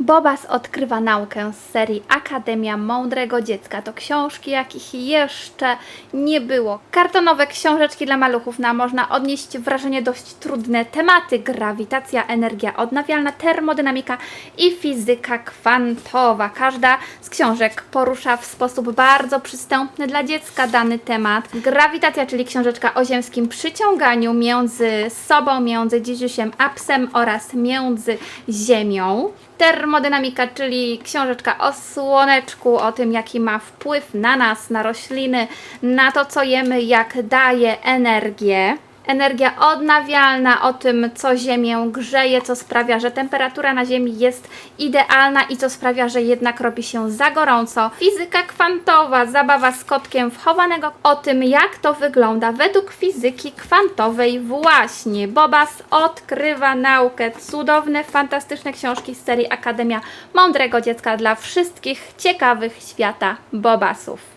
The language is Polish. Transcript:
Bobas odkrywa naukę z serii Akademia Mądrego Dziecka. To książki, jakich jeszcze nie było. Kartonowe książeczki dla maluchów na można odnieść wrażenie dość trudne tematy. Grawitacja, energia odnawialna, termodynamika i fizyka kwantowa. Każda z książek porusza w sposób bardzo przystępny dla dziecka dany temat. Grawitacja, czyli książeczka o ziemskim przyciąganiu między sobą, między dzidziusiem a psem oraz między ziemią. Termodynamika, czyli książeczka o słoneczku, o tym, jaki ma wpływ na nas, na rośliny, na to, co jemy, jak daje energię. Energia odnawialna, o tym, co Ziemię grzeje, co sprawia, że temperatura na Ziemi jest idealna i co sprawia, że jednak robi się za gorąco. Fizyka kwantowa, zabawa z kotkiem wchowanego, o tym, jak to wygląda według fizyki kwantowej właśnie. Bobas odkrywa naukę. Cudowne, fantastyczne książki z serii Akademia Mądrego Dziecka dla wszystkich ciekawych świata Bobasów.